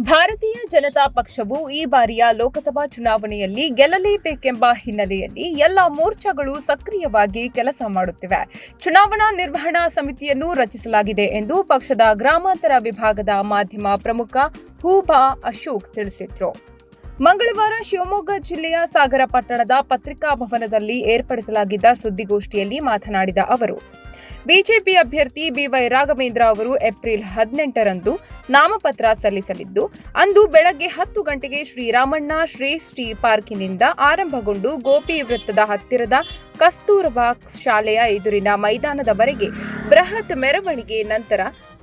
ಭಾರತೀಯ ಜನತಾ ಪಕ್ಷವು ಈ ಬಾರಿಯ ಲೋಕಸಭಾ ಚುನಾವಣೆಯಲ್ಲಿ ಗೆಲ್ಲಲೇಬೇಕೆಂಬ ಹಿನ್ನೆಲೆಯಲ್ಲಿ ಎಲ್ಲ ಮೋರ್ಚಾಗಳು ಸಕ್ರಿಯವಾಗಿ ಕೆಲಸ ಮಾಡುತ್ತಿವೆ. ಚುನಾವಣಾ ನಿರ್ವಹಣಾ ಸಮಿತಿಯನ್ನು ರಚಿಸಲಾಗಿದೆ ಎಂದು ಪಕ್ಷದ ಗ್ರಾಮಾಂತರ ವಿಭಾಗದ ಮಾಧ್ಯಮ ಪ್ರಮುಖ ಹೂಬಾ ಅಶೋಕ್ ತಿಳಿಸಿದರು. ಮಂಗಳವಾರ ಶಿವಮೊಗ್ಗ ಜಿಲ್ಲೆಯ ಸಾಗರ ಪಟ್ಟಣದ ಪತ್ರಿಕಾ ಭವನದಲ್ಲಿ ಏರ್ಪಡಿಸಲಾಗಿದ್ದ ಸುದ್ದಿಗೋಷ್ಠಿಯಲ್ಲಿ ಮಾತನಾಡಿದ ಅವರು, ಬಿಜೆಪಿ ಅಭ್ಯರ್ಥಿ ಬಿವೈ ರಾಘವೇಂದ್ರ ಅವರು ಏಪ್ರಿಲ್ ಹದಿನೆಂಟರಂದು ನಾಮಪತ್ರ ಸಲ್ಲಿಸಲಿದ್ದು, ಅಂದು ಬೆಳಗ್ಗೆ ಹತ್ತು ಗಂಟೆಗೆ ಶ್ರೀರಾಮಣ್ಣ ಶ್ರೇಷ್ಠಿ ಪಾರ್ಕಿನಿಂದ ಆರಂಭಗೊಂಡು ಗೋಪಿ ವೃತ್ತದ ಹತ್ತಿರದ ಕಸ್ತೂರ್ಬಾ ಶಾಲೆಯ ಎದುರಿನ ಮೈದಾನದವರೆಗೆ ಬೃಹತ್ ಮೆರವಣಿಗೆ ನಂತರ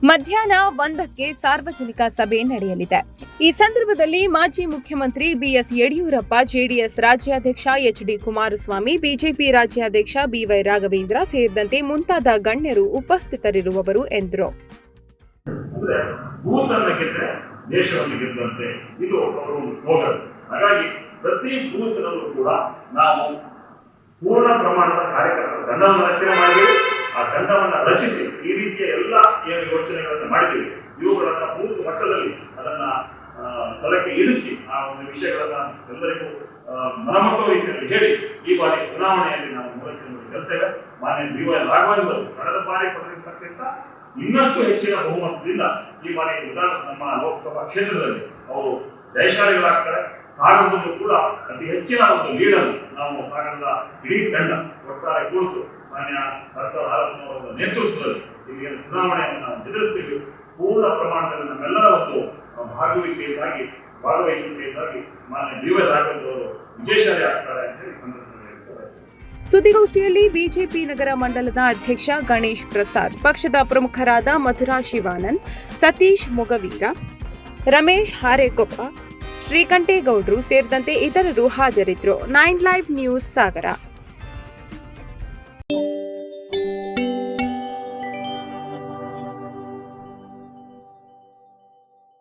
ಮಧ್ಯಾಹ್ನ ಒಂದಕ್ಕೆ ಸಾರ್ವಜನಿಕ ಸಭೆ ನಡೆಯಲಿದೆ. ಈ ಸಂದರ್ಭದಲ್ಲಿ ಮಾಜಿ ಮುಖ್ಯಮಂತ್ರಿ ಬಿಎಸ್ ಯಡಿಯೂರಪ್ಪ, ಜೆಡಿಎಸ್ ರಾಜ್ಯಾಧ್ಯಕ್ಷ ಎಚ್ ಡಿ ಕುಮಾರಸ್ವಾಮಿ, ಬಿಜೆಪಿ ರಾಜ್ಯಾಧ್ಯಕ್ಷ ಬಿವೈ ರಾಘವೇಂದ್ರ ಸೇರಿದಂತೆ ಮುಂತಾದ ಗಣ್ಯರು ಉಪಸ್ಥಿತರಿರುವವರು ಎಂದರು. ಆ ತಂಡವನ್ನು ರಚಿಸಿ ಈ ಯೋಚನೆಗಳನ್ನು ಮಾಡಿದ್ದೀವಿ. ಇವುಗಳನ್ನು ಮೂರು ಮಟ್ಟದಲ್ಲಿ ಅದನ್ನ ತಲೆಗೆ ಇಳಿಸಿ ಆ ಒಂದು ವಿಷಯಗಳನ್ನು ಎಲ್ಲರಿಗೂ ಮನಮಟ್ಟುವ ರೀತಿಯಲ್ಲಿ ಹೇಳಿ ಈ ಬಾರಿ ಚುನಾವಣೆಯಲ್ಲಿ ನಾವು ಮೂಲಕ್ಕೆ ಹೇಳ್ತೇವೆ ಮಾನ್ಯ ಬಿ ವೈ ರಾಘವೇಂದ್ರ ಕಳೆದ ಬಾರಿ ಪಡೆದಿರ್ತಕ್ಕಂಥ ಇನ್ನಷ್ಟು ಹೆಚ್ಚಿನ ಬಹುಮತದಿಂದ ಈ ಬಾರಿ ನಮ್ಮ ಲೋಕಸಭಾ ಕ್ಷೇತ್ರದಲ್ಲಿ ಅವರು ಜಯಶಾಲಿಗಳಾಗ್ತಾರೆ. ಸಾಗರದಲ್ಲೂ ಕೂಡ ಅತಿ ಹೆಚ್ಚಿನ ಒಂದು ಲೀಡರ್ ನಾವು ಸಾಗರದ ಇಡೀ ತಂಡ ಒಟ್ಟಾರೆ ಕುಳಿತು ಮಾನ್ಯ ಹಾರಪ್ಪನವರ ಒಂದು ನೇತೃತ್ವದಲ್ಲಿ ಏನು ಚುನಾವಣೆಯನ್ನು ನಾವು ಎದುರಿಸ್ತೀವಿ. ಪೂರ್ಣ ಪ್ರಮಾಣದಲ್ಲಿ ನಮ್ಮೆಲ್ಲರ ಒಂದು ಭಾಗವಹಿಕೆಯಿಂದಾಗಿ, ಭಾಗವಹಿಸುವಿಕೆಯಿಂದಾಗಿ ಮಾನ್ಯ ಡಿ ವೈ ವಿಜಯಶಾಲಿ ಆಗ್ತಾರೆ ಅಂತ ಹೇಳಿ ಸಂದರ್ಭದಲ್ಲಿ ಸುದ್ದಿಗೋಷ್ಠಿಯಲ್ಲಿ ಬಿಜೆಪಿ ನಗರ ಮಂಡಲದ ಅಧ್ಯಕ್ಷ ಗಣೇಶ್ ಪ್ರಸಾದ್, ಪಕ್ಷದ ಪ್ರಮುಖರಾದ ಮಧುರಾ ಶಿವಾನಂದ್, ಸತೀಶ್ ಮೊಗವೀರ, ರಮೇಶ್ ಹಾರೇಕೊಪ್ಪ, ಶ್ರೀಕಂಠೇಗೌಡರು ಸೇರಿದಂತೆ ಇತರರು ಹಾಜರಿದ್ದರು. Nine live news Sagar.